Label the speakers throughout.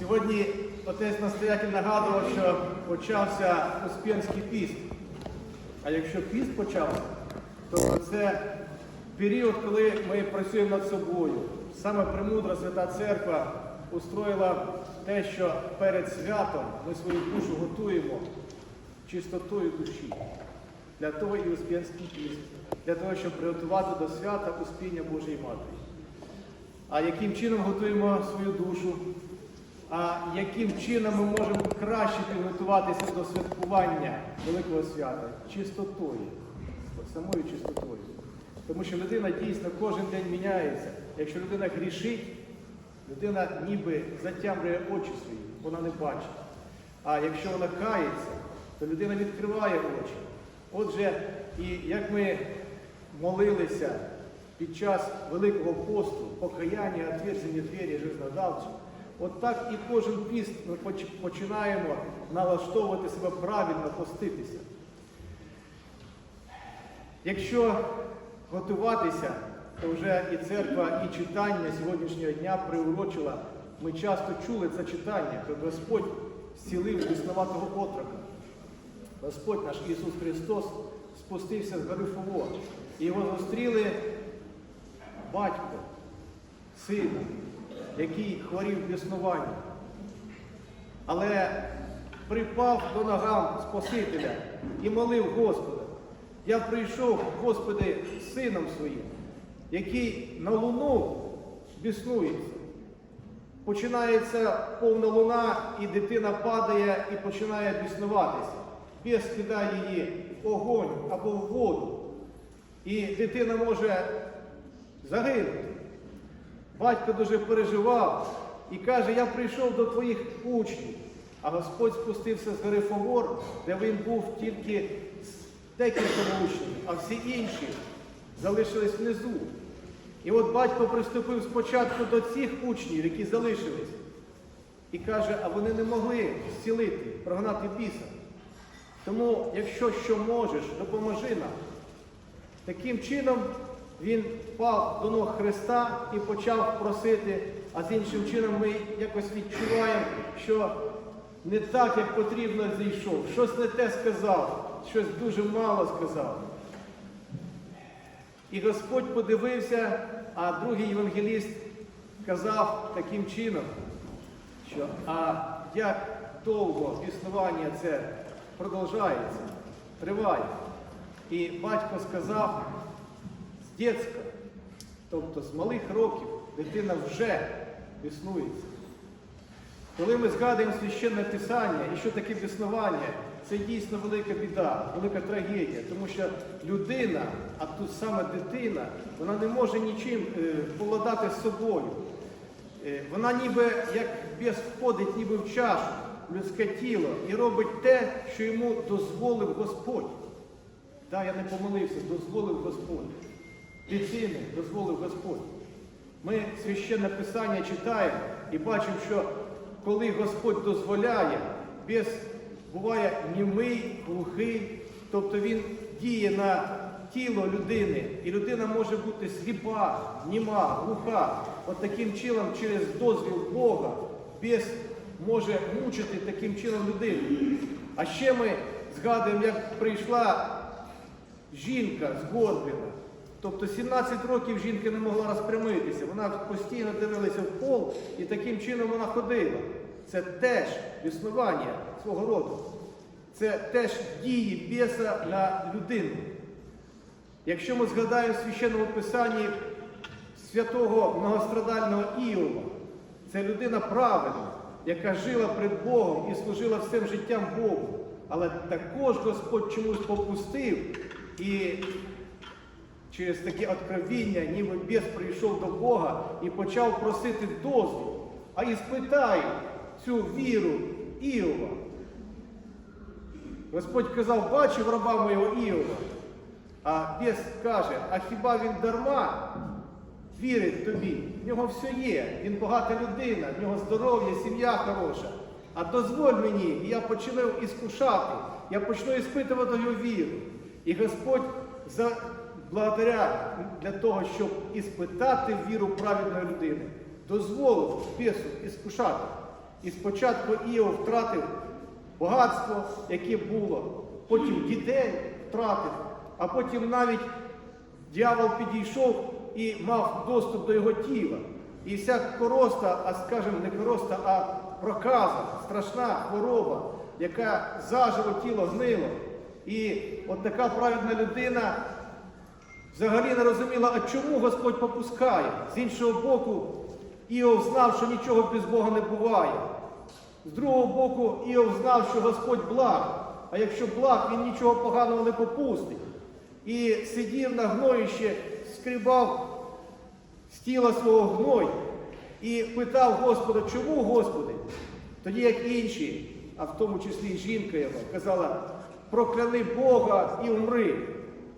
Speaker 1: Сьогодні отець настоятель нагадував, що почався Успенський піст. А якщо піст почався, то це період, коли ми працюємо над собою. Саме премудра Свята Церква устроїла те, що перед святом ми свою душу готуємо чистотою душі. Для того і Успенський піст, для того, щоб приготувати до свята Успіння Божої Матері. А яким чином готуємо свою душу? А яким чином ми можемо краще підготуватися до святкування Великого свята? Чистотою, самою чистотою. Тому що людина дійсно кожен день міняється. Якщо людина грішить, людина ніби затямлює очі свої, вона не бачить. А якщо вона кається, то людина відкриває очі. Отже, і як ми молилися під час Великого посту, покаяння, отверзення двері жизнодавцю, от і кожен піст ми починаємо налаштовувати себе правильно, поститися. Якщо готуватися, то вже і церква, і читання сьогоднішнього дня приурочила. Ми часто чули це читання, коли Господь зцілив біснуватого отрока. Господь наш Ісус Христос спустився з гори Фово. І його зустріли батько, сина, який хворів біснуванням. Але припав до ногам Спасителя і молив Господа. Я прийшов, Господи, сином своїм, який на луну біснується. Починається повна луна, і дитина падає і починає біснуватися. Біс кидає її в огонь або в воду. І дитина може загинути. Батько дуже переживав і каже, я прийшов до твоїх учнів. А Господь спустився з гори Фавор, де він був тільки з декількома учнями, а всі інші залишились внизу. І от батько приступив спочатку до цих учнів, які залишились, і каже, а вони не могли зцілити, прогнати біса. Тому, якщо що можеш, допоможи нам. Таким чином він впав до ног Христа і почав просити, а з іншим чином ми якось відчуваємо, що не так, як потрібно зійшов, щось не те сказав, щось дуже мало сказав. І Господь подивився, а другий євангеліст казав таким чином, що а як довго існування це продовжається, триває. І батько сказав з тобто з малих років, дитина вже існується. Коли ми згадуємо священне писання і що таке біснування, це дійсно велика біда, велика трагедія, тому що людина, а тут саме дитина, вона не може нічим е, повладати з собою. Е, Вона ніби як біс входить ніби в чашу, в людське тіло і робить те, що йому дозволив Господь. Так, я не помилився, дозволив Господь. Дитини дозволив Господь. Ми священне писання читаємо і бачимо, що коли Господь дозволяє, біс буває німий, глухий, тобто він діє на тіло людини, і людина може бути сліпа, німа, глуха. От таким чином, через дозвіл Бога, біс може мучити таким чином людину. А ще ми згадуємо, як прийшла жінка згорблена. Тобто 17 років жінка не могла розпрямитися, вона постійно дивилася в пол і таким чином вона ходила. Це теж існування свого роду. Це теж дії біса на людину. Якщо ми згадаємо в священному писанні святого многострадального Іова, це людина правильна, яка жила пред Богом і служила всім життям Богу. Але також Господь чомусь попустив і через таке откровіння, ніби біс прийшов до Бога і почав просити дозвіл. А і спитай цю віру Іова. Господь казав, бачив раба моєго Іова. А біс каже, а хіба він дарма вірить тобі? В нього все є, він багата людина, в нього здоров'я, сім'я хороша. А дозволь мені, і я почну іскушати, я почну іспитувати його віру. І Господь за, благодаря для того, щоб іспитати віру праведної людини, дозволив бісу іскушати. І спочатку Іов втратив багатство, яке було, потім дітей втратив, а потім навіть дьявол підійшов і мав доступ до його тіла. І вся короста, а скажімо, не короста, а проказа, страшна хвороба, яка заживо тіло гнило. І от така праведна людина взагалі не розуміла, а чому Господь попускає. З іншого боку, Іов знав, що нічого без Бога не буває. З другого боку, Іов знав, що Господь благ, а якщо благ, він нічого поганого не попустить. І сидів на гноїще, скрібав з тіла свого гной і питав Господа, чому, Господи? Тоді як інші, а в тому числі і жінка його, казала, прокляни Бога і умри,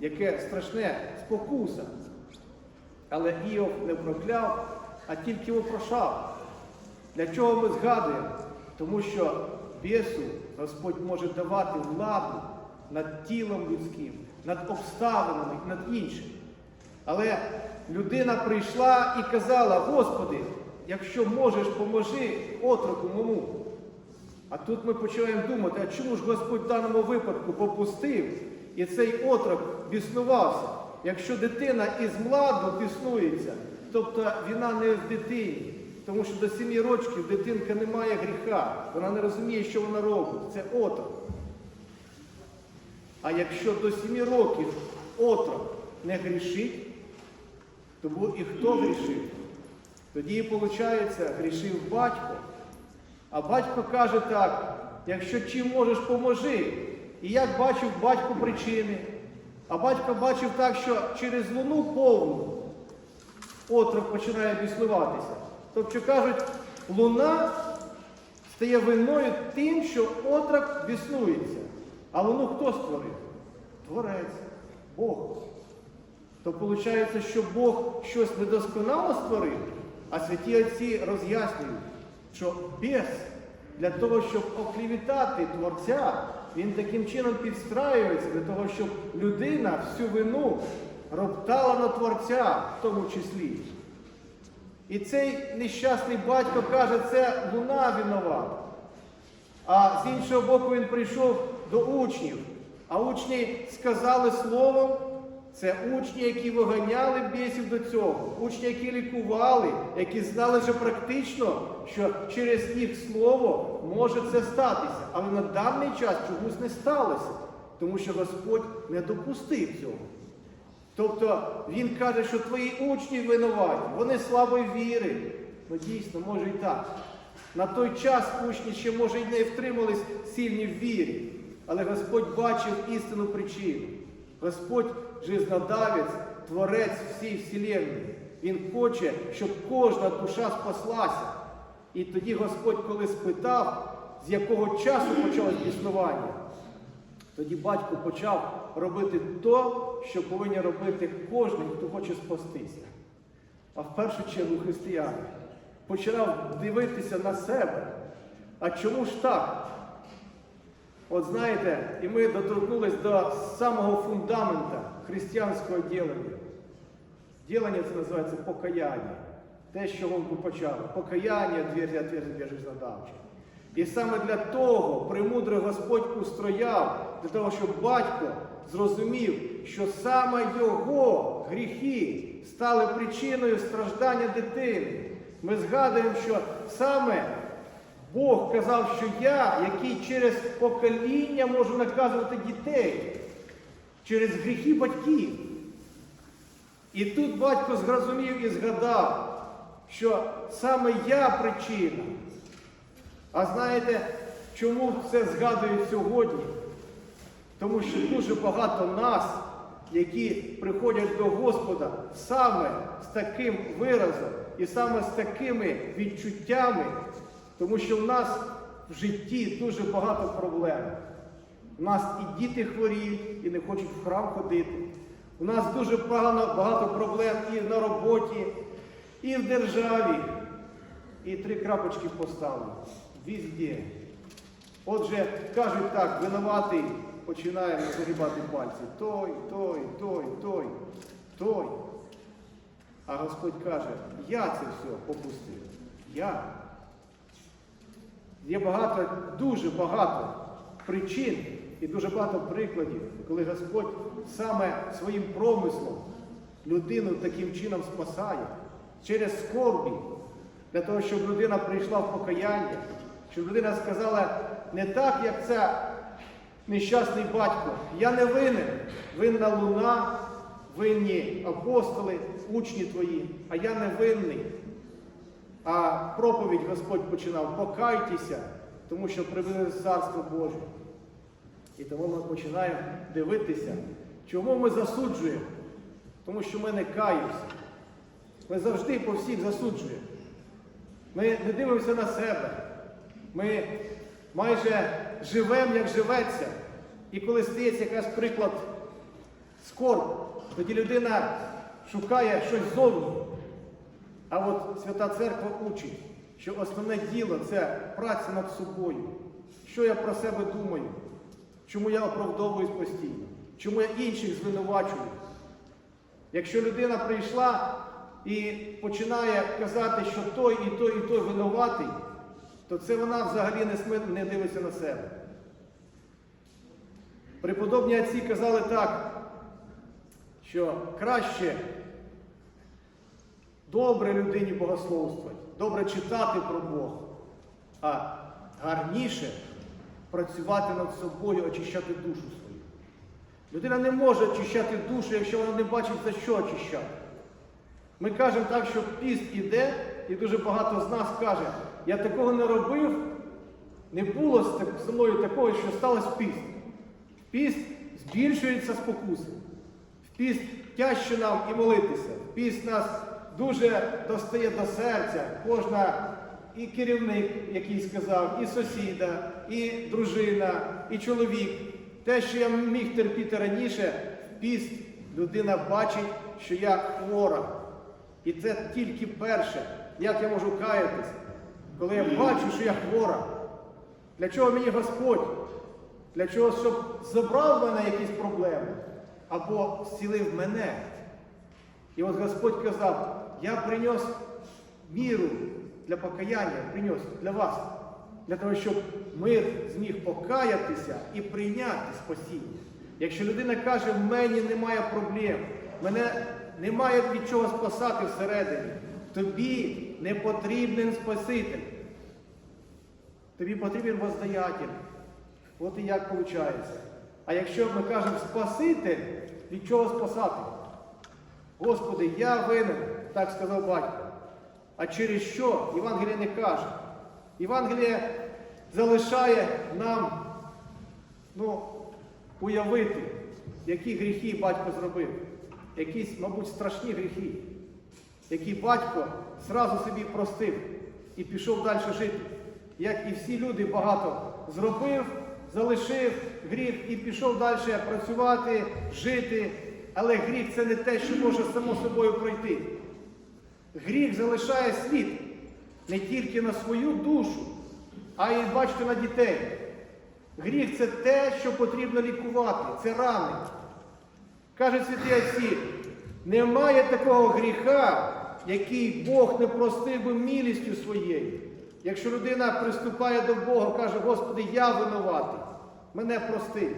Speaker 1: яке страшне спокуса. Але Іов не прокляв, а тільки вопрошав. Для чого ми згадуємо? Тому що бісу Господь може давати владу над тілом людським, над обставинами, над іншим. Але людина прийшла і казала, Господи, якщо можеш, поможи отроку мому. А тут ми починаємо думати, а чому ж Господь в даному випадку попустив і цей отрок біснувався? Якщо дитина із младу біснується, тобто вина не в дитині, тому що до сім'ї років дитинка не має гріха, вона не розуміє, що вона робить. Це отрок. А якщо до сім'ї років отрок не грішить, то і хто грішив? Тоді, виходить, грішив батько. А батько каже так, якщо чим можеш, поможи. І як бачив батько причини. А батько бачив так, що через луну повну отрок починає біснуватися. Тобто кажуть, луна стає винною тим, що отрок біснується. А луну хто створив? Творець, Бог. То виходить, що Бог щось недосконало створив, а святі отці роз'яснюють, що без для того, щоб оклівітати Творця, він таким чином підстраюється для того, щоб людина всю вину роптала на Творця в тому числі. І цей нещасний батько каже, це луна винувата. А з іншого боку, він прийшов до учнів. А учні сказали словом, це учні, які виганяли бісів до цього, учні, які лікували, які знали вже практично, що через їх слово може це статися. Але на даний час чомусь не сталося, тому що Господь не допустив цього. Тобто він каже, що твої учні винуваті, вони слабої віри. Ну дійсно, може і так. На той час учні ще, може, й не втримались сильні в вірі, але Господь бачив істинну причину. Господь жизнодавець, творець всієї вселенної. Він хоче, щоб кожна душа спаслася. І тоді Господь, коли спитав, з якого часу почалось існування, тоді батько почав робити то, що повинен робити кожен, хто хоче спастися. А в першу чергу християни почав дивитися на себе. А чому ж так? От знаєте, і ми доторкнулись до самого фундамента християнського ділення. Ділення це називається покаяння. Те, що він почав. Покаяння, двері отверзі жизнодавче. І саме для того премудрий Господь устрояв, для того, щоб батько зрозумів, що саме його гріхи стали причиною страждання дитини. Ми згадуємо, що саме Бог казав, що я, який через покоління можу наказувати дітей, через гріхи батьків. І тут батько зрозумів і згадав, що саме я причина. А знаєте, чому це згадують сьогодні? Тому що дуже багато нас, які приходять до Господа саме з таким виразом і саме з такими відчуттями, тому що в нас в житті дуже багато проблем. У нас і діти хворіють, і не хочуть в храм ходити. У нас дуже багато, багато проблем і на роботі, і в державі. І три крапочки поставлю. Везде. Отже, кажуть так, винуватий починаємо загибати пальці. Той, той, той, той, той. А Господь каже, я це все попустив. Я. Є багато, дуже багато причин і дуже багато прикладів, коли Господь саме своїм промислом людину таким чином спасає через скорбі, для того, щоб людина прийшла в покаяння, щоб людина сказала не так, як це нещасний батько. Я не винен, винна луна, винні апостоли, учні твої, а я не винний. А проповідь Господь починав покайтеся, тому що привели Царство Боже. І тому ми починаємо дивитися, чому ми засуджуємо, тому що ми не каємося. Ми завжди по всіх засуджуємо. Ми не дивимося на себе. Ми майже живемо, як живеться. І коли стається якась приклад скорб, тоді людина шукає щось зовні. А от Свята Церква учить, що основне діло це праця над собою. Що я про себе думаю? Чому я оправдовуюсь постійно? Чому я інших звинувачую? Якщо людина прийшла і починає казати, що той і той, і той винуватий, то це вона взагалі не, дивиться на себе. Преподобні отці казали так, що краще добре людині богословствувати, добре читати про Бога, а гарніше працювати над собою, очищати душу свою. Людина не може очищати душу, якщо вона не бачить, за що очищати. Ми кажемо так, що піст іде, і дуже багато з нас каже, я такого не робив, не було зі мною такого, що сталося піст. Піст збільшується спокуси. В піст тяжче нам і молитися. В піст нас дуже достає до серця. Кожна і керівник, який сказав, і сусіда, і дружина, і чоловік. Те, що я міг терпіти раніше, в піст людина бачить, що я хвора. І це тільки перше, як я можу каятися, коли я бачу, що я хвора. Для чого мені Господь? Для чого, щоб забрав мене якісь проблеми або зцілив мене. І от Господь казав, я приніс міру для покаяння, приніс для вас, для того, щоб мир зміг покаятися і прийняти спасіння. Якщо людина каже, в мені немає проблем, мене немає від чого спасати всередині, тобі не потрібен Спаситель. Тобі потрібен воздаятель. От і як виходить. А якщо ми кажемо Спаситель, від чого спасати? Господи, я винен, так сказав батько. А через що Євангеліє не каже? Євангеліє залишає нам ну, уявити, які гріхи батько зробив. Якісь, мабуть, страшні гріхи, які батько зразу собі простив і пішов далі жити. Як і всі люди багато зробив, залишив гріх і пішов далі працювати, жити. Але гріх це не те, що може само собою пройти. Гріх залишає слід не тільки на свою душу, а й бачите на дітей. Гріх це те, що потрібно лікувати, це рани. Кажуть святі отці, немає такого гріха, який Бог не простив би милістю своєю. Якщо людина приступає до Бога, каже, Господи, я винуватий, мене прости.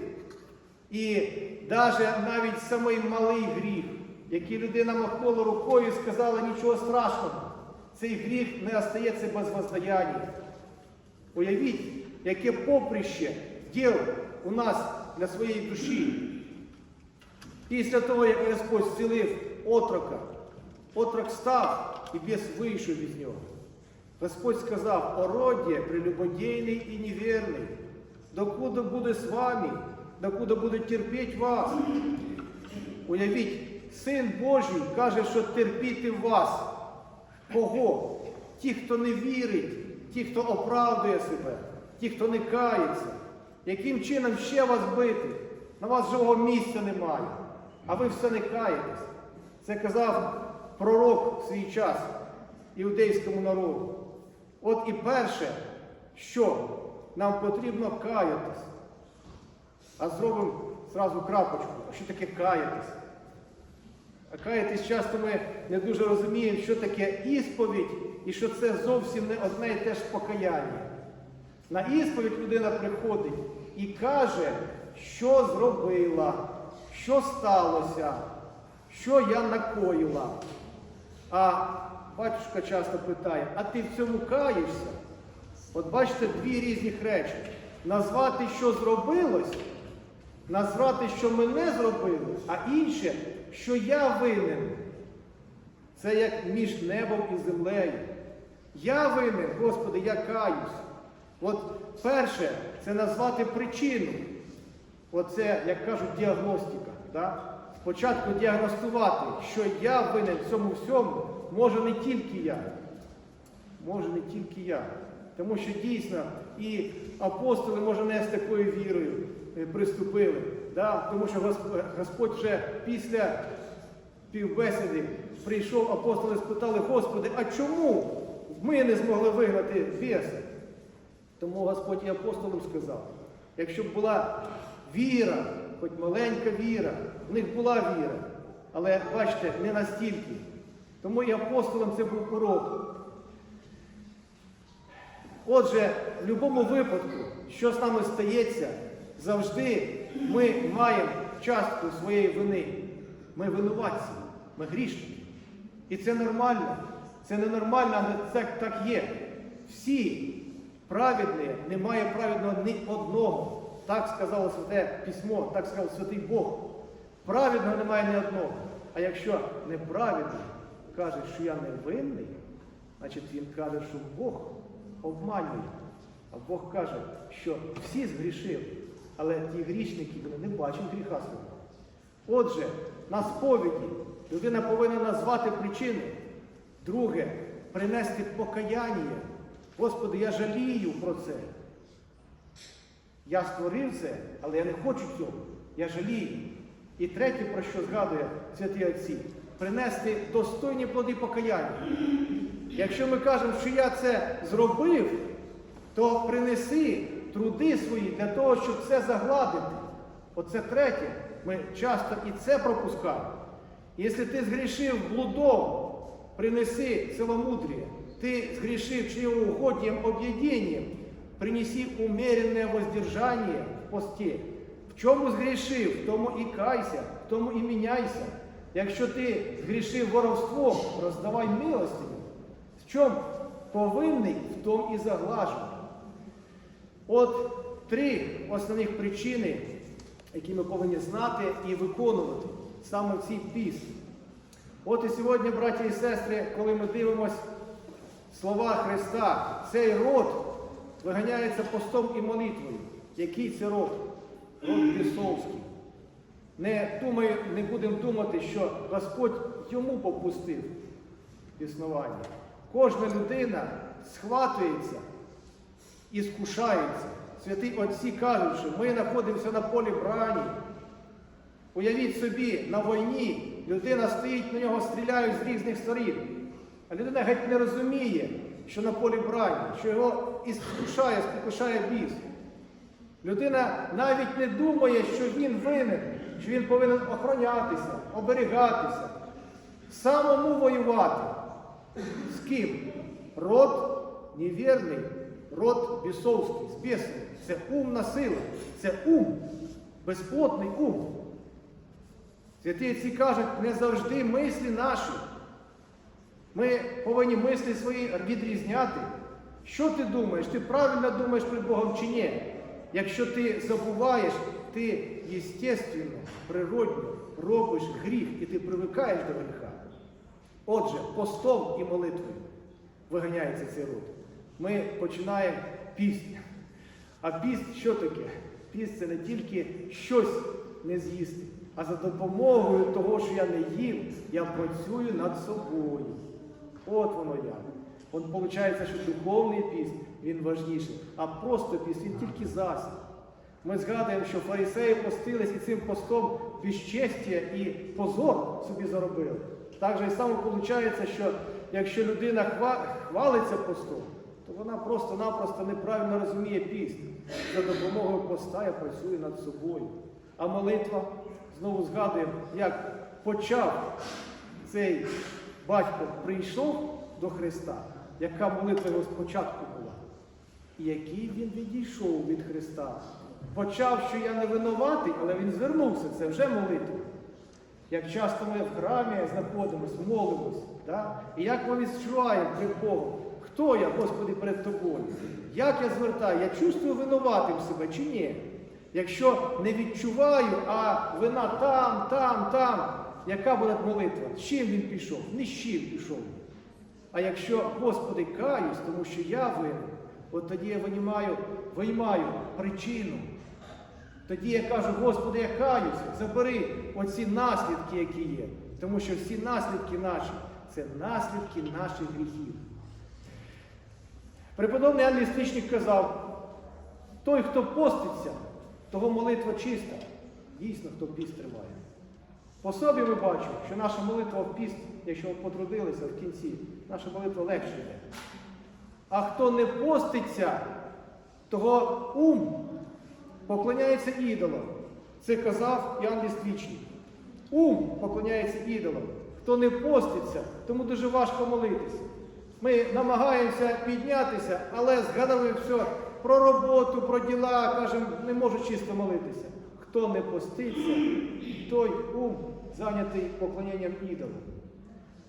Speaker 1: І навіть самий малий гріх, який людина махнула рукою і сказала нічого страшного, цей гріх не остається без воздаяння. Уявіть, яке поприще діл у нас для своєї душі. Після того, як Господь зцілив отрока, отрок став і біс вийшов із нього. Господь сказав, ородє прелюбодійний і невірний, докуди буде з вами, докуди буде терпіть вас. Уявіть, Син Божий каже, що терпіти вас. Кого? Ті, хто не вірить, ті, хто оправдує себе, ті, хто не кається. Яким чином ще вас бити? На вас живого місця немає, а ви все не каєтесь. Це казав пророк в свій час іудейському народу. От і перше, що нам потрібно каятись. А зробимо зразу крапочку, що таке каятись? А каятись часто ми не дуже розуміємо, що таке ісповідь і що це зовсім не одне і те ж покаяння. На ісповідь людина приходить і каже, що зробила, що сталося, що я накоїла. А батюшка часто питає, а ти в цьому каєшся? От бачите, дві різні речі. Назвати, що зробилось, назвати, що мене зробили, а інше, що я винен. Це як між небом і землею. Я винен, Господи, я каюсь. От перше, це назвати причину. Оце, як кажуть, діагностика. Да? Спочатку діагностувати, що я винен в цьому всьому, може не тільки я. Може не тільки я. Тому що дійсно і апостоли, може, не з такою вірою приступили. Да? Тому що Господь вже після півбесіди прийшов, апостоли спитали, Господи, а чому ми не змогли вигнати біса? Тому Господь і апостолам сказав, якщо б була віра, хоч маленька віра, в них була віра, але бачите, не настільки. Тому і апостолам це був урок. Отже, в будь-якому випадку, що з нами стається, завжди ми маємо частку своєї вини. Ми винуватці, ми грішники. І це нормально. Це не нормально, але це так є. Всі праведні, немає праведного ні одного. Так сказало Святе Письмо, так сказав Святий Бог. Праведного немає ні одного. А якщо неправедний каже, що я не винний, значить він каже, що Бог обманює. А Бог каже, що всі згрішили, але ті грішники вони не бачать гріха свого. Отже, на сповіді людина повинна назвати причину. Друге, принести покаяння. Господи, я жалію про це. Я створив це, але я не хочу цього. Я жалію. І третє, про що згадує святі отці, принести достойні плоди покаяння. Якщо ми кажемо, що я це зробив, то принеси труди свої для того, щоб це загладити. Оце третє. Ми часто і це пропускаємо. Якщо ти згрішив блудом, принеси целомудрие. Ты згрешив чревоугодием, объедением, принеси умеренное воздержание в посте. В чому згрішив, в тому і кайся, в тому і міняйся. Якщо ти згрішив воровством, роздавай милостиню. В чому повинний, в тому і заглажуй. От три основних причини, які ми повинні знати і виконувати саме в цій пісні. От і сьогодні, браті і сестри, коли ми дивимося слова Христа, цей род виганяється постом і молитвою. Який це род? Род бісовський. Не, думаю, не будемо думати, що Господь йому попустив існування. Кожна людина схватується і. Святі отці кажуть, що ми знаходимося на полі брані. Уявіть собі, на війні людина стоїть, на нього стріляють з різних сторін. А людина геть не розуміє, що на полі брані, що його і скушає, спокушає біс. Людина навіть не думає, що він винен, що він повинен охоронятися, оберігатися, самому воювати. З ким? Род невірний, род бісовський, з бісом. Це умна сила, це ум, безплотний ум. Святі отці кажуть, не завжди мислі наші. Ми повинні мислі свої відрізняти. Що ти думаєш? Ти правильно думаєш перед Богом чи ні? Якщо ти забуваєш, ти естественно, природно робиш гріх і ти привикаєш до гріха. Отже, постом і молитвою виганяється цей род. Ми починаємо піст. А піст що таке? Піст це не тільки щось не з'їсти, а за допомогою того, що я не їм, я працюю над собою. От воно як. От виходить, що духовний піст, він важніший, а просто піст, він тільки засіб. Ми згадуємо, що фарисеї постились і цим постом безчестя і позор собі заробили. Так же і саме виходить, що якщо людина хва- хвалиться постом, то вона просто-напросто неправильно розуміє піст. За допомогою поста я працюю над собою. А молитва, знову згадуємо, як почав цей батько прийшов до Христа, яка молитва його спочатку була. і який він відійшов від Христа. Почав, що я не винуватий, але він звернувся, це вже молитва. Як часто ми в храмі знаходимося, молимось, да? і як ми відчуваємо перед Богом, хто я, Господи, перед тобою? Як я звертаю? Я чувствую винуватим себе чи ні? Якщо не відчуваю, а вина там, там, там, яка буде молитва? З чим він пішов? Ні з чим пішов. А якщо, Господи, каюсь, тому що я винен, от тоді я винімаю, виймаю причину. Тоді я кажу, Господи, я каюся, забери оці наслідки, які є. Тому що всі наслідки наші це наслідки наших гріхів. Преподобний Андрій Свічник казав, той, хто поститься, того молитва чиста. Дійсно, хто піст тримає. По собі ми бачимо, що наша молитва в піст, якщо ми потрудилися в кінці, наша молитва легше йде. А хто не поститься, того ум поклоняється ідолам. Це казав Іоанн Ліствічник. Ум поклоняється ідолам. Хто не поститься, тому дуже важко молитися. Ми намагаємося піднятися, але згадали все про роботу, про діла, кажемо, не можу чисто молитися. Хто не поститься, той ум зайнятий поклоненням ідолам.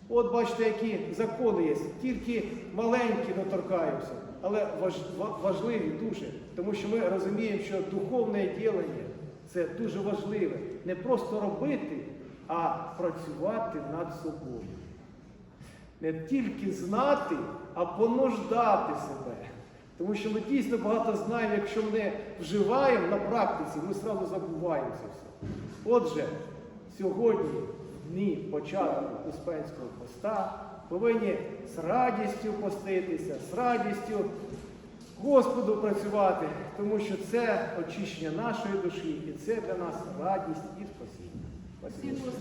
Speaker 1: От бачите, які закони є. Тільки маленькі доторкаються, але важ- важливі дуже. Тому що ми розуміємо, що духовне ділення це дуже важливе. Не просто робити, а працювати над собою. Не тільки знати, а понуждати себе. Тому що ми дійсно багато знаємо, якщо ми вживаємо на практиці, ми одразу забуваємо це все. Отже, сьогодні, дні початку Успенського поста, повинні з радістю поститися, з радістю Господу працювати, тому що це очищення нашої душі і це для нас радість і спасіння. Спасибо.